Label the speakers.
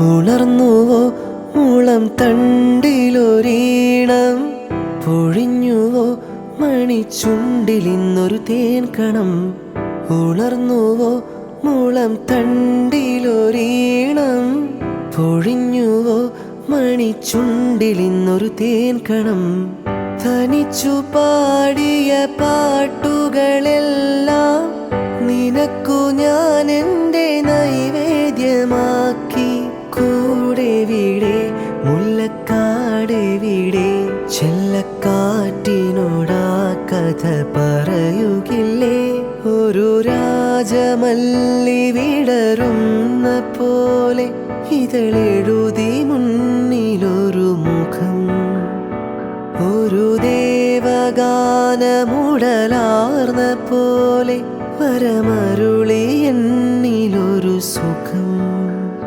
Speaker 1: ഉണർന്നുവോ മുളം തണ്ടിലൊരീണം? പൊഴിഞ്ഞുവോ മണിച്ചുണ്ടിലിന്നൊരു തേൻ കണം? ഉണർന്നുവോ മുളം തണ്ടിലൊരീണം? പൊഴിഞ്ഞുവോ തേൻ കണം? തനിച്ചു പാടിയ പാട്ടുകളെല്ലാം നിനക്കു ഞാൻ എന്റെ നൈവേദ്യമാക്കി കൂടെ വീടേ മുല്ലക്കാട് വീടേ ചെല്ലക്കാറ്റിനോടാ കഥ പറയുകില്ലേ? ഒരു രാജമല്ലി വിടരുന്ന പോലെ ഇതളെഴുതി മുന്നിലൊരു മുഖം. ഒരു ദേവഗാനമുടലാർന്ന പോലെ വരമരുളി എൻ